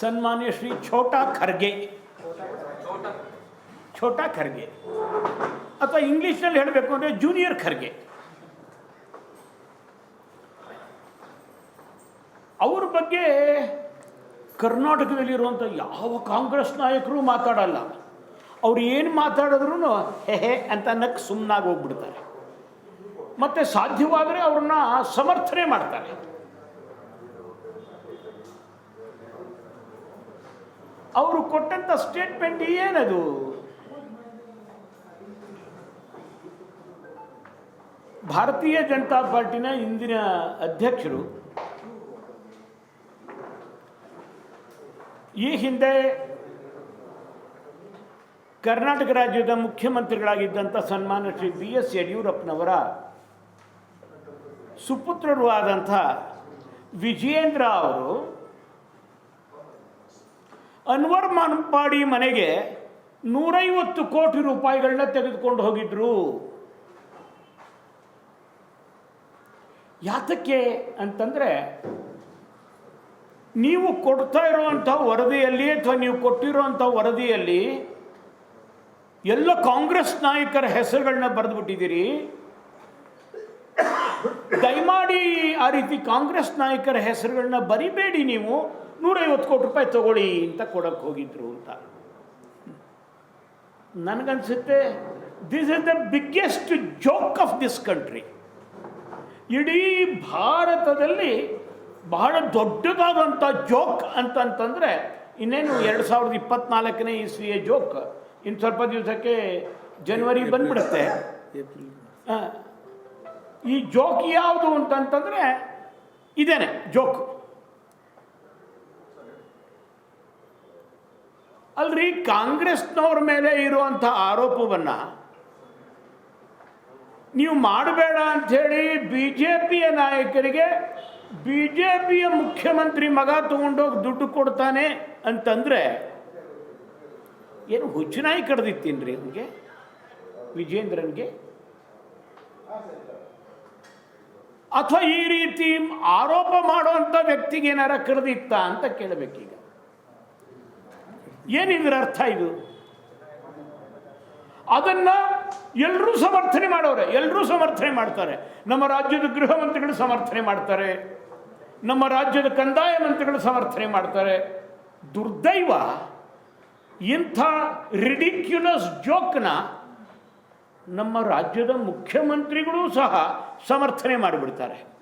ಸನ್ಮಾನ್ಯ ಶ್ರೀ ಛೋಟಾ ಖರ್ಗೆ. ಛೋಟಾ ಖರ್ಗೆ. ಅಥವಾ ಇಂಗ್ಲೀಷ್ನಲ್ಲಿ ಹೇಳಬೇಕು ಅಂದರೆ ಜೂನಿಯರ್ ಖರ್ಗೆ. ಅವ್ರ ಬಗ್ಗೆ ಕರ್ನಾಟಕದಲ್ಲಿರುವಂಥ ಯಾವ ಕಾಂಗ್ರೆಸ್ ನಾಯಕರು ಮಾತಾಡಲ್ಲ. ಅವ್ರು ಏನು ಮಾತಾಡಿದ್ರು ಹೆಹೆ ಅಂತ ನಕ್ ಸುಮ್ಮನಾಗಿ ಹೋಗ್ಬಿಡ್ತಾರೆ. ಮತ್ತು ಸಾಧ್ಯವಾದರೆ ಅವ್ರನ್ನ ಸಮರ್ಥನೆ ಮಾಡ್ತಾರೆ. ಅವರು ಕೊಟ್ಟಂಥ ಸ್ಟೇಟ್ಮೆಂಟ್ ಏನದು? ಭಾರತೀಯ ಜನತಾ ಪಾರ್ಟಿನ ಇಂದಿನ ಅಧ್ಯಕ್ಷರು ಈ ಹಿಂದೆ ಕರ್ನಾಟಕ ರಾಜ್ಯದ ಮುಖ್ಯಮಂತ್ರಿಗಳಾಗಿದ್ದಂಥ ಸನ್ಮಾನ ಶ್ರೀ ಬಿ ಎಸ್ ಯಡಿಯೂರಪ್ಪನವರ ಸುಪುತ್ರರು ಆದಂಥ ವಿಜಯೇಂದ್ರ ಅವರು ಅನ್ವರ್ ಮಾನ್ಪಾಡಿ ಮನೆಗೆ ನೂರೈವತ್ತು ಕೋಟಿ ರೂಪಾಯಿಗಳನ್ನ ತೆಗೆದುಕೊಂಡು ಹೋಗಿದ್ರು. ಯಾತಕ್ಕೆ ಅಂತಂದರೆ, ನೀವು ಕೊಡ್ತಾ ಇರುವಂಥ ವರದಿಯಲ್ಲಿ ಅಥವಾ ನೀವು ಕೊಟ್ಟಿರುವಂಥ ವರದಿಯಲ್ಲಿ ಎಲ್ಲ ಕಾಂಗ್ರೆಸ್ ನಾಯಕರ ಹೆಸರುಗಳನ್ನ ಬರೆದುಬಿಟ್ಟಿದ್ದೀರಿ. ದಯಮಾಡಿ ಆ ರೀತಿ ಕಾಂಗ್ರೆಸ್ ನಾಯಕರ ಹೆಸರುಗಳನ್ನ ಬರಿಬೇಡಿ ನೀವು. ನೂರೈವತ್ತು ಕೋಟಿ ರೂಪಾಯಿ ತಗೊಳ್ಳಿ ಅಂತ ಕೊಡಕ್ಕೆ ಹೋಗಿದ್ರು ಅಂತ. ನನಗನ್ಸುತ್ತೆ this is the biggest joke of this country ಇಡೀ ಭಾರತದಲ್ಲಿ ಬಹಳ ದೊಡ್ಡದಾದಂಥ ಜೋಕ್ ಅಂತಂತಂದರೆ ಇನ್ನೇನು ಎರಡು ಸಾವಿರದ ಇಪ್ಪತ್ನಾಲ್ಕನೇ ಇಸ್ವಿಯ ಜೋಕ್ ಇನ್ನು ಸ್ವಲ್ಪ ದಿವಸಕ್ಕೆ ಜನವರಿ ಬಂದ್ಬಿಡುತ್ತೆ. ಈ ಜೋಕ್ ಯಾವುದು ಅಂತಂತಂದರೆ ಇದೇನೆ ಜೋಕ್ ಅಲ್ರಿ ಕಾಂಗ್ರೆಸ್ನವ್ರ ಮೇಲೆ ಇರುವಂಥ ಆರೋಪವನ್ನು ನೀವು ಮಾಡಬೇಡ ಅಂಥೇಳಿ ಬಿ ಜೆ ಪಿಯ ನಾಯಕರಿಗೆ ಬಿ ಜೆ ಪಿಯ ಮುಖ್ಯಮಂತ್ರಿ ಮಗ ತೊಗೊಂಡೋಗಿ ದುಡ್ಡು ಕೊಡ್ತಾನೆ ಅಂತಂದರೆ ಏನು ಹುಚ್ಚುನಾಯಿ ಕಡ್ದಿತ್ತೀನ್ರಿ ಅವನಿಗೆ? ವಿಜೇಂದ್ರನ್ಗೆ? ಅಥವಾ ಈ ರೀತಿ ಆರೋಪ ಮಾಡುವಂಥ ವ್ಯಕ್ತಿಗೆ ಏನಾರ ಕರೆದಿತ್ತ ಅಂತ ಕೇಳಬೇಕೀಗ. ಏನಿದ್ರ ಅರ್ಥ ಇದು? ಅದನ್ನ ಎಲ್ಲರೂ ಸಮರ್ಥನೆ ಮಾಡೋರೆ ಎಲ್ಲರೂ ಸಮರ್ಥನೆ ಮಾಡ್ತಾರೆ. ನಮ್ಮ ರಾಜ್ಯದ ಗೃಹ ಮಂತ್ರಿಗಳು ಸಮರ್ಥನೆ ಮಾಡ್ತಾರೆ. ನಮ್ಮ ರಾಜ್ಯದ ಕಂದಾಯ ಮಂತ್ರಿಗಳು ಸಮರ್ಥನೆ ಮಾಡ್ತಾರೆ. ದುರ್ದೈವ, ಇಂಥ ರಿಡಿಕ್ಯುಲಸ್ ಜೋಕ್ನ ನಮ್ಮ ರಾಜ್ಯದ ಮುಖ್ಯಮಂತ್ರಿಗಳು ಸಹ ಸಮರ್ಥನೆ ಮಾಡಿಬಿಡ್ತಾರೆ.